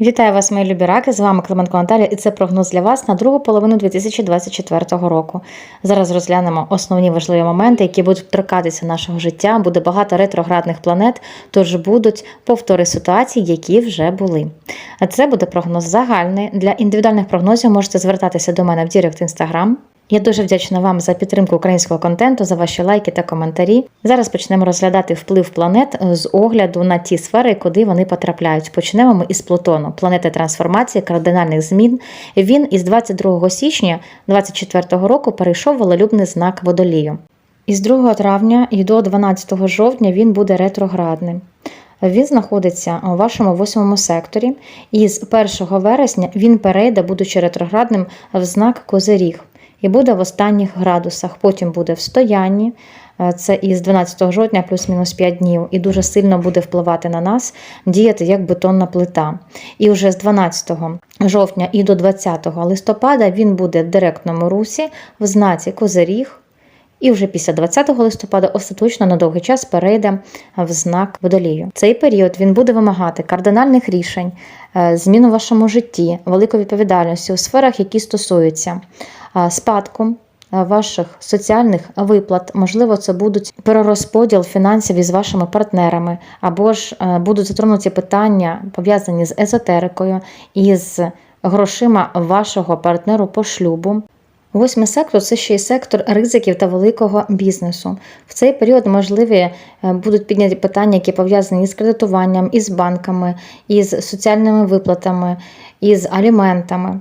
Вітаю вас, мої любі раки! З вами Клименко Наталя, і це прогноз для вас на другу половину 2024 року. Зараз розглянемо основні важливі моменти, які будуть торкатися нашого життя. Буде багато ретроградних планет, тож будуть повтори ситуацій, які вже були. А Це буде прогноз загальний. Для індивідуальних прогнозів можете звертатися до мене в Дірект Інстаграм. Я дуже вдячна вам за підтримку українського контенту, за ваші лайки та коментарі. Зараз почнемо розглядати вплив планет з огляду на ті сфери, куди вони потрапляють. Почнемо ми із Плутону, планети трансформації, кардинальних змін. Він із 22 січня 2024 року перейшов волелюбний знак водолію. Із 2 травня і до 12 жовтня він буде ретроградним. Він знаходиться у вашому восьмому секторі, і з 1 вересня він перейде, будучи ретроградним, в знак Козиріг і буде в останніх градусах. Потім буде в стоянні, е, це із 12 жовтня, плюс-мінус 5 днів, і дуже сильно буде впливати на нас, діяти як бетонна плита. І вже з 12 жовтня і до 20 листопада він буде в директному русі в знаці Козиріг. І вже після 20 листопада остаточно на довгий час перейде в знак водолію. Цей період він буде вимагати кардинальних рішень, е, змін у вашому житті, великої відповідальності у сферах, які стосуються е, спадку. е, Ваших соціальних виплат, можливо, це будуть перерозподіл фінансів із вашими партнерами, або ж будуть затронуті питання пов'язані з езотерикою і з грошима вашого партнеру по шлюбу. Восьмий сектор це ще й сектор ризиків та великого бізнесу. В цей період можливі е, будуть підняті питання, які пов'язані із кредитуванням, із банками, із соціальними виплатами, із аліментами.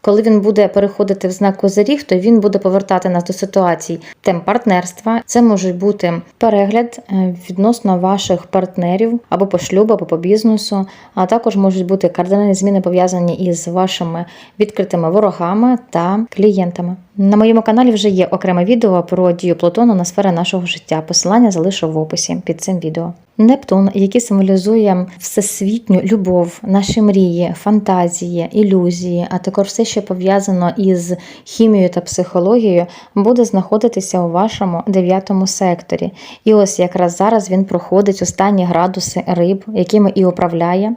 Коли він буде переходити в знак козиріг, то він буде повертати нас до ситуацій тем партнерства. Це може бути перегляд е, відносно ваших партнерів або по шлюбу, або по бізнесу, а також можуть бути кардинальні зміни пов'язані із вашими відкритими ворогами та клієнтами. На моєму каналі вже є окреме відео про дію Плутону на сфери нашого життя. Посилання залишу в описі під цим відео. Нептун, який символізує всесвітню любов, наші мрії, фантазії, ілюзії, а також все, що пов'язано із хімією та психологією, буде знаходитися у вашому дев'ятому секторі. І ось якраз зараз він проходить останні градуси риб, якими і управляє.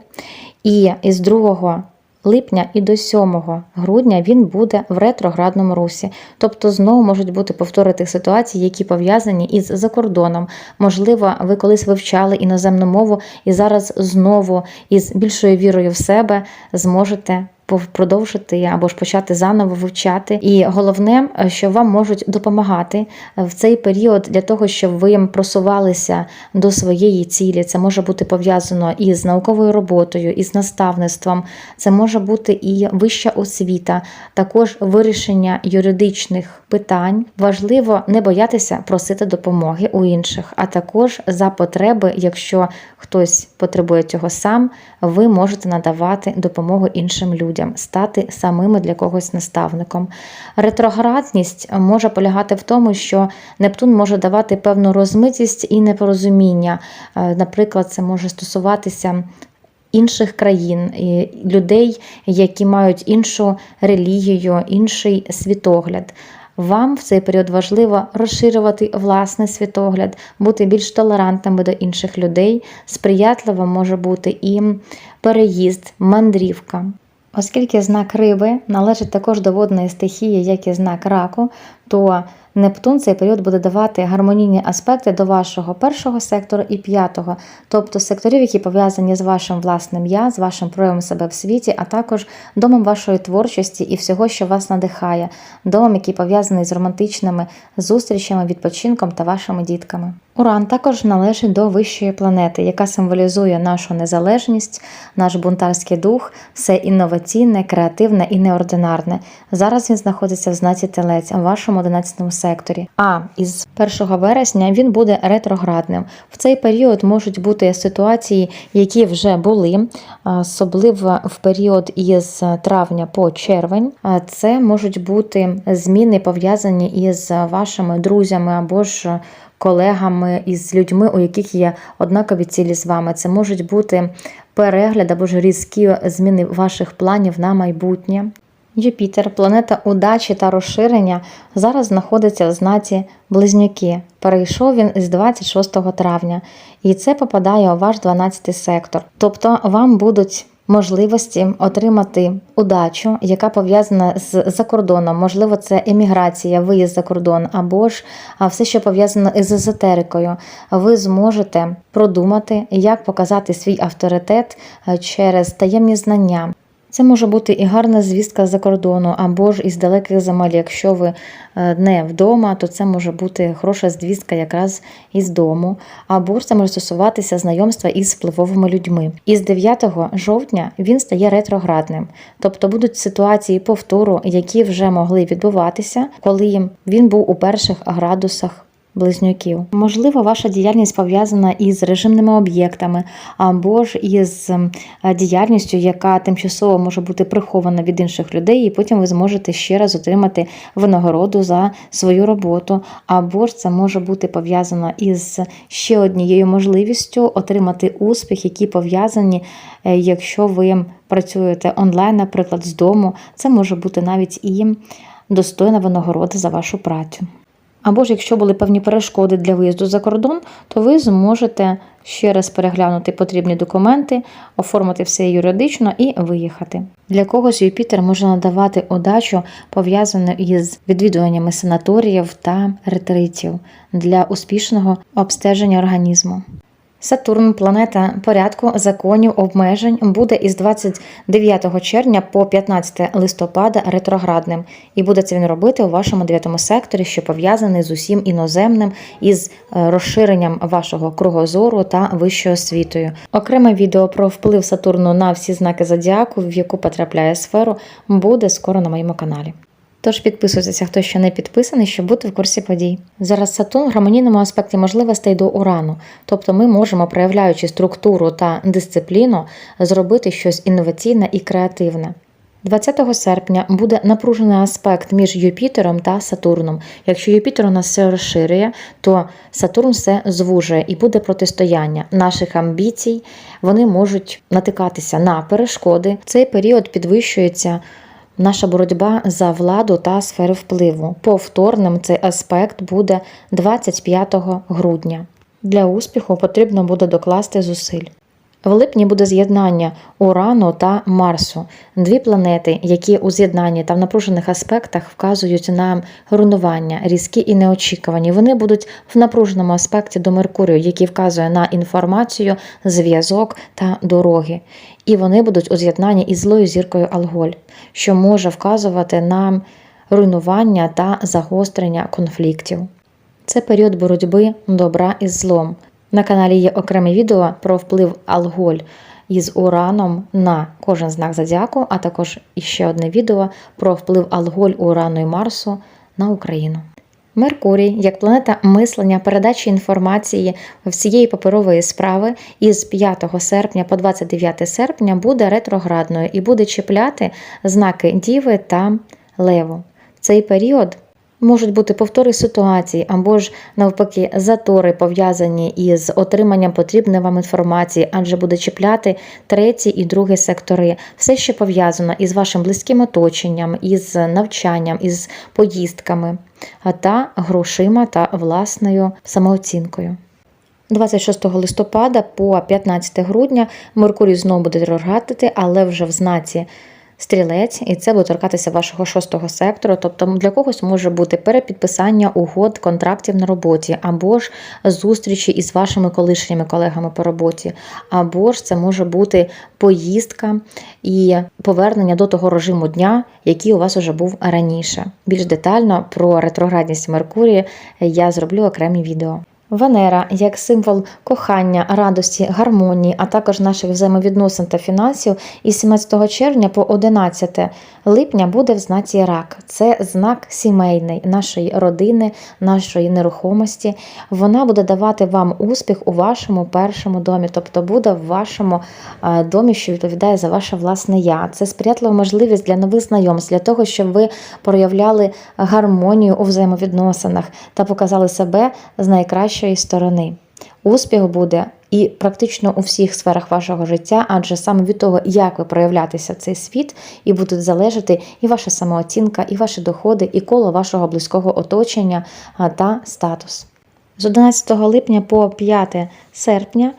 І із 2 липня і до 7 грудня він буде в ретроградному русі. Тобто знову можуть бути повтори тих ситуацій, які пов'язані із закордоном. Можливо, ви колись вивчали іноземну мову і зараз знову із більшою вірою в себе зможете продовжити або ж почати заново вивчати. І головне, що вам можуть допомагати в цей період для того, щоб ви просувалися до своєї цілі. Це може бути пов'язано із науковою роботою, із наставництвом, це може бути і вища освіта, також вирішення юридичних питань. Важливо не боятися просити допомоги у інших, а також за потреби, якщо хтось потребує цього сам, ви можете надавати допомогу іншим людям, стати самими для когось наставником. Ретроградність може полягати в тому, що Нептун може давати певну розмитість і непорозуміння. Е, Наприклад, це може стосуватися. Інших країн, людей, які мають іншу релігію, інший світогляд. Вам в цей період важливо розширювати власний світогляд, бути більш толерантними до інших людей. Сприятливо може бути і переїзд, мандрівка. Оскільки знак риби належить також до водної стихії, як і знак раку, то Нептун цей період буде давати гармонійні аспекти до вашого першого сектору і п'ятого, тобто секторів, які пов'язані з вашим власним я, з вашим проявом себе в світі, а також домом вашої творчості і всього, що вас надихає, домом, який пов'язаний з романтичними зустрічами, відпочинком та вашими дітками. Уран також належить до вищої планети, яка символізує нашу незалежність, наш бунтарський дух, все інноваційне, креативне і неординарне. Зараз він знаходиться в знаці телець у вашому 11 секторі. А із 1 вересня він буде ретроградним. В цей період можуть бути ситуації, які вже були, особливо в період із травня по червень. Це можуть бути зміни пов'язані із вашими друзями або ж колегами із людьми, у яких є однакові цілі з вами. Це можуть бути перегляд або ж різкі зміни ваших планів на майбутнє. Юпітер, планета удачі та розширення, зараз знаходиться в знаці Близнюки. Перейшов він з 26 травня, і це попадає у ваш 12 сектор. Тобто вам будуть можливості отримати удачу, яка пов'язана з закордоном. Можливо, це еміграція, виїзд за кордон, або ж все, що пов'язано із езотерикою. Ви зможете продумати, як показати свій авторитет е, через таємні знання. Це може бути і гарна звістка з-за кордону, або ж із далеких земель. Якщо ви е, не вдома, то це може бути хороша звістка якраз із дому, або ж це може стосуватися знайомства із впливовими людьми. Із 9 жовтня він стає ретроградним, тобто будуть ситуації повтору, які вже могли відбуватися, коли він був у перших градусах близнюків. Можливо, ваша діяльність пов'язана із режимними об'єктами або ж із е, діяльністю, яка тимчасово може бути прихована від інших людей, і потім ви зможете ще раз отримати винагороду за свою роботу. Або ж це може бути пов'язано із ще однією можливістю отримати успіх, які пов'язані, е, якщо ви працюєте онлайн, наприклад, з дому. Це може бути навіть і достойна винагорода за вашу працю. Або ж якщо були певні перешкоди для виїзду за кордон, то ви зможете ще раз переглянути потрібні документи, оформити все юридично і виїхати. Для когось Юпітер може надавати удачу, пов'язану із відвідуваннями санаторіїв та ретритів для успішного обстеження організму. Сатурн, планета порядку, законів, обмежень, буде із 29 червня по 15 листопада ретроградним, і буде це він робити у вашому дев'ятому секторі, що пов'язаний з усім іноземним, із е, розширенням вашого кругозору та вищою освітою. Окреме відео про вплив Сатурну на всі знаки зодіаку, в яку потрапляє сферу, буде скоро на моєму каналі. Тож підписуйтеся, хто ще не підписаний, щоб бути в курсі подій. Зараз Сатурн в гармонійному аспекті можливостей до урану, тобто ми можемо, проявляючи структуру та дисципліну, зробити щось інноваційне і креативне. 20 серпня буде напружений аспект між Юпітером та Сатурном. Якщо Юпітер у нас все розширює, то Сатурн все звужує і буде протистояння наших амбіцій. Вони можуть натикатися на перешкоди. Цей період підвищується наша боротьба за владу та сфери впливу. Повторним цей аспект буде 25 грудня. Для успіху потрібно буде докласти зусиль. В липні буде з'єднання Урану та Марсу, дві планети, які у з'єднанні та в напружених аспектах вказують на руйнування, різкі і неочікувані. Вони будуть в напруженому аспекті до Меркурію, який вказує на інформацію, зв'язок та дороги. І вони будуть у з'єднанні із злою зіркою Алголь, що може вказувати на руйнування та загострення конфліктів. Це період боротьби добра із злом. На каналі є окреме відео про вплив Алголь із Ураном на кожен знак зодіаку, а також іще одне відео про вплив Алголь Урану і Марсу на Україну. Меркурій, як планета мислення, передачі інформації всієї паперової справи, із 5 серпня по 29 серпня буде ретроградною і буде чіпляти знаки Діви та Леву. В цей період можуть бути повтори ситуацій, або ж навпаки затори пов'язані із отриманням потрібної вам інформації, адже буде чіпляти третій і другий сектори. Все, що пов'язано із вашим близьким оточенням, із навчанням, із поїздками, та грошима та власною самооцінкою. 26 листопада по 15 грудня Меркурій знову буде ретроградити, але вже в знаці стрілець, і це буде торкатися вашого шостого сектору. Тобто для когось може бути перепідписання угод, контрактів на роботі, або ж зустрічі із вашими колишніми колегами по роботі, або ж це може бути поїздка і повернення до того режиму дня, який у вас уже був раніше. Більш детально про ретроградність Меркурія я зроблю окремі відео. Венера як символ кохання, радості, гармонії, а також наших взаємовідносин та фінансів, із 17 червня по 11 липня буде в знаці рак. Це знак сімейний нашої родини, нашої нерухомості. Вона буде давати вам успіх у вашому першому домі, тобто буде в вашому е, домі, що відповідає за ваше власне я. Це сприятлива можливість для нових знайомств, для того, щоб ви проявляли гармонію у взаємовідносинах та показали себе з найкращої сторони. Успіх буде і практично у всіх сферах вашого життя, адже саме від того, як ви проявлятися в цей світ, і будуть залежати і ваша самооцінка, і ваші доходи, і коло вашого близького оточення та статус. З 11 липня по 5 серпня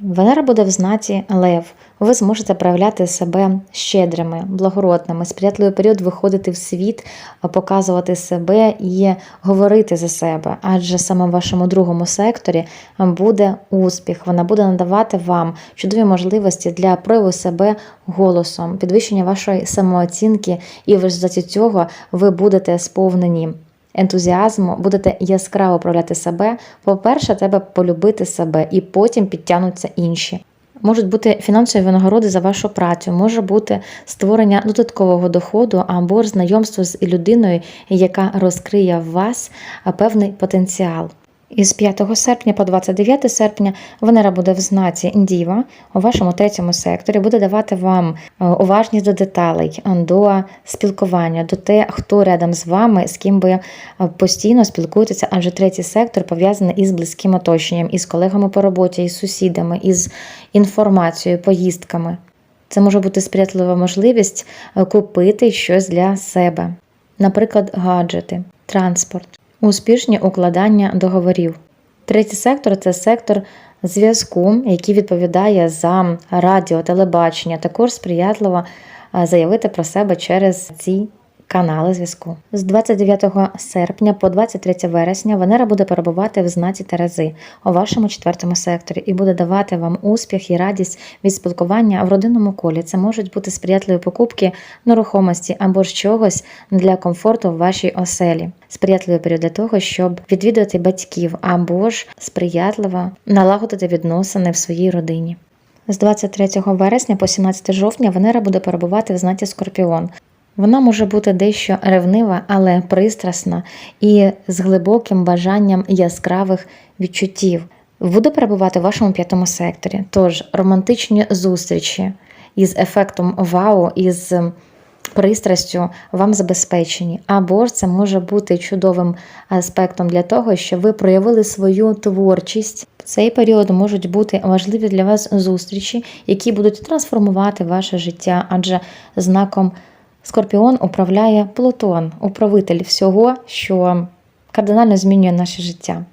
Венера буде в знаці Лев. ви зможете проявляти себе щедрими, благородними, сприятливий період виходити в світ, показувати себе і говорити за себе. Адже саме в вашому другому секторі буде успіх. Вона буде надавати вам чудові можливості для прояву себе голосом, підвищення вашої самооцінки, і в результаті цього ви будете сповнені. Ентузіазму будете яскраво проявляти себе. По-перше, треба полюбити себе, і потім підтягнуться інші. Можуть бути фінансові винагороди за вашу працю, може бути створення додаткового доходу або знайомство з людиною, яка розкриє в вас певний потенціал. Із 5 серпня по 29 серпня Венера буде в знаці Діва у вашому третьому секторі, буде давати вам е, уважність до деталей, до спілкування, до те, хто рядом з вами, з ким ви е, постійно спілкуєтеся, адже третій сектор пов'язаний із близьким оточенням, із колегами по роботі, із сусідами, із інформацією, поїздками. Це може бути сприятлива можливість е, купити щось для себе, наприклад, гаджети, транспорт. Успішні укладання договорів. Третій сектор це сектор зв'язку, який відповідає за радіо, телебачення. Також сприятливо заявити про себе через ці канали зв'язку. З 29 серпня по 23 вересня Венера буде перебувати в знаці Терези у вашому четвертому секторі і буде давати вам успіх і радість від спілкування в родинному колі. Це можуть бути сприятливі покупки нерухомості або ж чогось для комфорту в вашій оселі. Сприятливий період для того, щоб відвідувати батьків або ж сприятливо налагодити відносини в своїй родині. З 23 вересня по 17 жовтня Венера буде перебувати в знаті Скорпіон. Вона може бути дещо ревнива, але пристрасна і з глибоким бажанням яскравих відчуттів. Буде перебувати в вашому п'ятому секторі. Тож романтичні зустрічі із ефектом вау, із пристрастю вам забезпечені. Або ж це може бути чудовим аспектом для того, щоб ви проявили свою творчість. В цей період можуть бути важливі для вас зустрічі, які будуть трансформувати ваше життя, адже знаком. Скорпіон управляє Плутон, управитель всього, що кардинально змінює наше життя.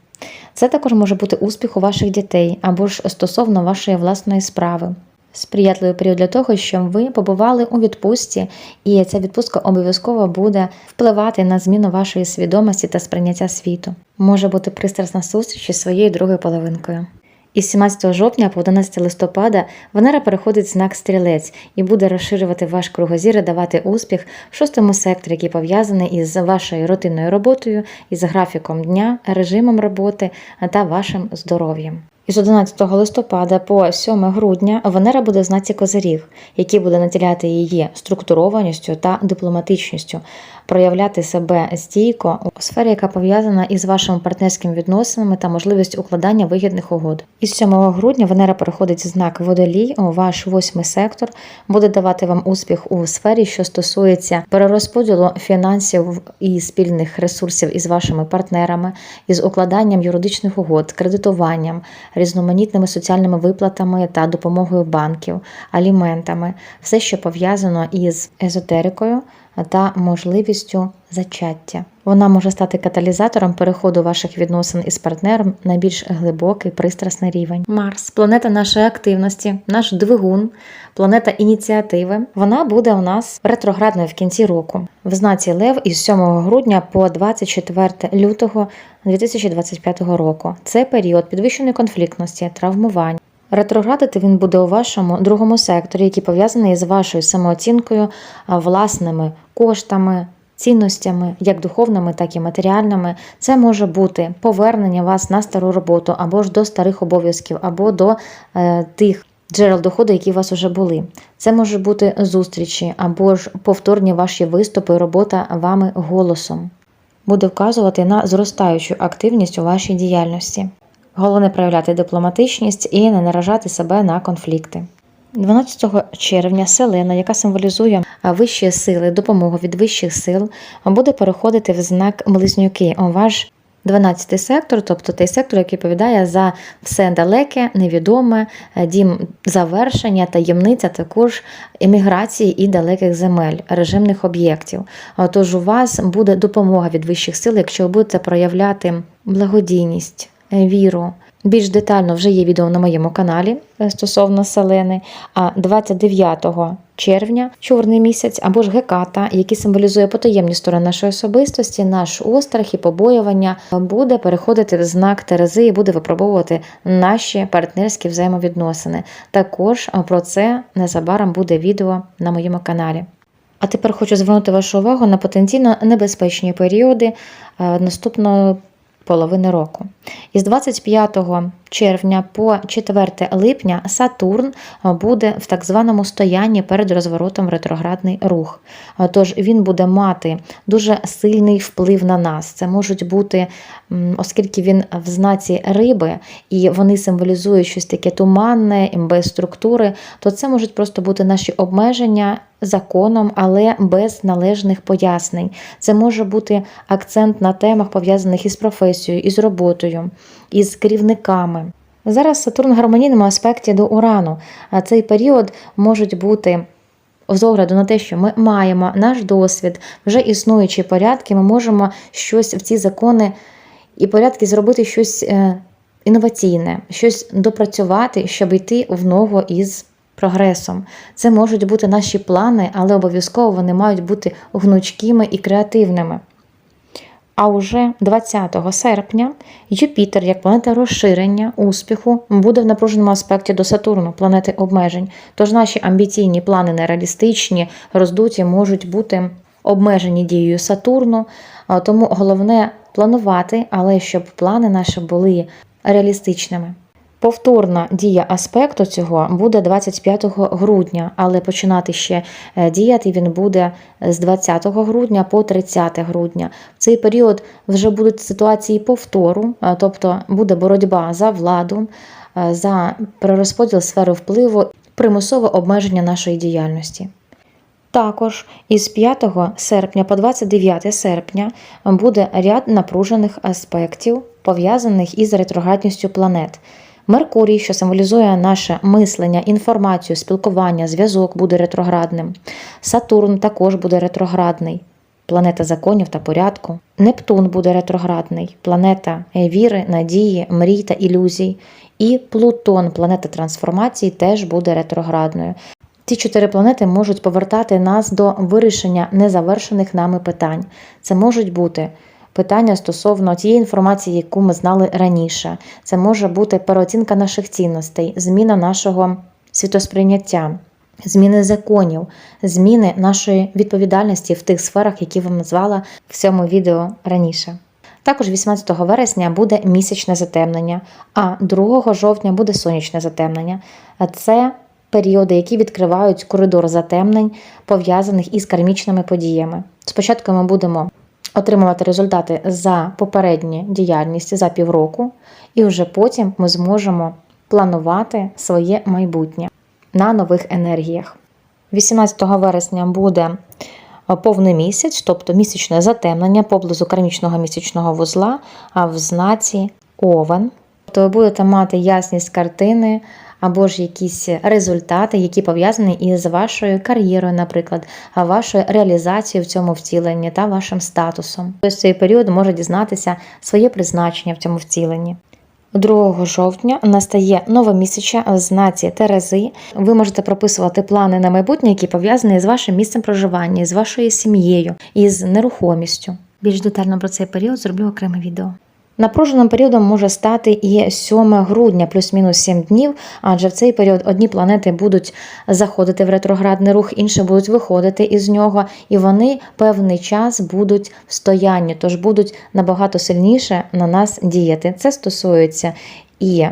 Це також може бути успіх у ваших дітей або ж стосовно вашої власної справи. Сприятливий період для того, щоб ви побували у відпустці, і ця відпустка обов'язково буде впливати на зміну вашої свідомості та сприйняття світу. Може бути пристрасна зустріч із своєю другою половинкою. Із 17 жовтня по 11 листопада Венера переходить знак стрілець і буде розширювати ваш кругозір і давати успіх в шостому секторі, який пов'язаний із вашою рутинною роботою, із графіком дня, режимом роботи та вашим здоров'ям. Із 11 листопада по 7 грудня Венера буде в знаці Козиріг, який буде наділяти її структурованістю та дипломатичністю, проявляти себе стійко у сфері, яка пов'язана із вашими партнерськими відносинами та можливість укладання вигідних угод. Із 7 грудня Венера переходить знак Водолій ваш восьмий сектор, буде давати вам успіх у сфері, що стосується перерозподілу фінансів і спільних ресурсів із вашими партнерами, із укладанням юридичних угод, кредитуванням, різноманітними соціальними виплатами та допомогою банків, аліментами, все, що пов'язано із езотерикою та можливістю зачаття. Вона може стати каталізатором переходу ваших відносин із партнером на більш глибокий пристрасний рівень. Марс, планета нашої активності, наш двигун, планета ініціативи. Вона буде у нас ретроградною в кінці року. В знаці Лев із 7 грудня по 24 лютого 2025 року. Це період підвищеної конфліктності, травмувань. Ретроградити він буде у вашому другому секторі, який пов'язаний з вашою самооцінкою, власними коштами, цінностями, як духовними, так і матеріальними. Це може бути повернення вас на стару роботу, або ж до старих обов'язків, або до е, тих джерел доходу, які у вас вже були. Це може бути зустрічі, або ж повторні ваші виступи, робота вами голосом. Буде вказувати на зростаючу активність у вашій діяльності. Головне проявляти дипломатичність і не наражати себе на конфлікти. 12 червня селена, яка символізує вищі сили, допомогу від вищих сил, буде переходити в знак близнюки у ваш 12 сектор, тобто той сектор, який відповідає за все далеке, невідоме, дім завершення, таємниця також еміграції і далеких земель, режимних об'єктів. Тож у вас буде допомога від вищих сил, якщо ви будете проявляти благодійність віру, Більш детально вже є відео на моєму каналі е, стосовно селени. А 29 червня, чорний місяць, або ж геката, який символізує потаємні сторони нашої особистості, наш острах і побоювання, буде переходити в знак Терези і буде випробовувати наші партнерські взаємовідносини. Також е, про це незабаром буде відео на моєму каналі. А тепер хочу звернути вашу увагу на потенційно небезпечні періоди е, наступної половини року. Із 25 червня по 4 липня Сатурн буде в так званому стоянні перед розворотом ретроградний рух. Тож він буде мати дуже сильний вплив на нас. Це можуть бути, оскільки він в знаці риби і вони символізують щось таке туманне, без структури, то це можуть просто бути наші обмеження законом, але без належних пояснень. Це може бути акцент на темах, пов'язаних із професією, із роботою, із керівниками. Зараз Сатурн в гармонійному аспекті до Урану, а цей період можуть бути. З огляду на те, що ми маємо наш досвід, вже існуючі порядки, ми можемо щось в ці закони і порядки зробити щось е, інноваційне, щось допрацювати, щоб йти в ногу із прогресом. Це можуть бути наші плани, але обов'язково вони мають бути гнучкими і креативними. А уже 20 серпня Юпітер, як планета розширення, успіху, буде в напруженому аспекті до Сатурну, планети обмежень. Тож наші амбіційні плани нереалістичні, роздуті можуть бути обмежені дією Сатурну. Тому головне планувати, але щоб плани наші були реалістичними. Повторна дія аспекту цього буде 25 грудня, але починати ще е, діяти він буде з 20 грудня по 30 грудня. В цей період вже будуть ситуації повтору, е, тобто буде боротьба за владу, е, за перерозподіл сфери впливу, примусове обмеження нашої діяльності. Також із 5 серпня по 29 серпня буде ряд напружених аспектів, пов'язаних із ретроградністю планет. Меркурій, що символізує наше мислення, інформацію, спілкування, зв'язок, буде ретроградним. Сатурн також буде ретроградний, планета законів та порядку. Нептун буде ретроградний, планета віри, надії, мрій та ілюзій. І Плутон, планета трансформації, теж буде ретроградною. Ці чотири планети можуть повертати нас до вирішення незавершених нами питань. Це можуть бути питання стосовно тієї інформації, яку ми знали раніше. Це може бути переоцінка наших цінностей, зміна нашого світосприйняття, зміни законів, зміни нашої відповідальності в тих сферах, які вам назвала в цьому відео раніше. Також 18 вересня буде місячне затемнення, а 2 жовтня буде сонячне затемнення. Це періоди, які відкривають коридор затемнень, пов'язаних із кармічними подіями. Спочатку ми будемо отримувати результати за попередню діяльність за півроку, і вже потім ми зможемо планувати своє майбутнє на нових енергіях. 18 вересня буде повний місяць, тобто місячне затемнення поблизу кармічного місячного вузла, а в знаці Овен. Тобто ви будете мати ясність картини або ж якісь результати, які пов'язані із вашою кар'єрою, наприклад, вашою реалізацією в цьому втіленні та вашим статусом. Тобто в цей період може дізнатися своє призначення в цьому втіленні. 2 жовтня настає нове місяча в знаці Терези. Ви можете прописувати плани на майбутнє, які пов'язані з вашим місцем проживання, з вашою сім'єю, із нерухомістю. Більш детально про цей період зроблю окреме відео. Напруженим періодом може стати і 7 грудня, плюс-мінус 7 днів, адже в цей період одні планети будуть заходити в ретроградний рух, інші будуть виходити із нього, і вони певний час будуть в стоянні, тож будуть набагато сильніше на нас діяти. Це стосується і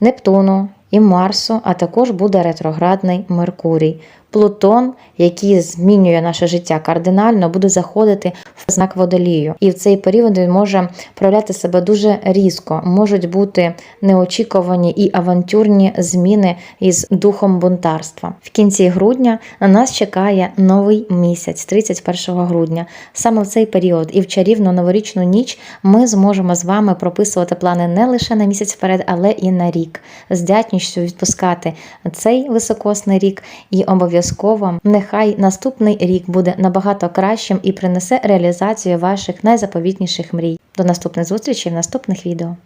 Нептуну, і Марсу, а також буде ретроградний Меркурій. Плутон, який змінює наше життя кардинально, буде заходити в знак водолію. І в цей період він може проявляти себе дуже різко. Можуть бути неочікувані і авантюрні зміни із духом бунтарства. В кінці грудня на нас чекає новий місяць, 31 грудня. Саме в цей період і в чарівну новорічну ніч ми зможемо з вами прописувати плани не лише на місяць вперед, але і на рік. З дятністю відпускати цей високосний рік і обов'язково нехай наступний рік буде набагато кращим і принесе реалізацію ваших найзаповітніших мрій. До наступних зустрічей в наступних відео.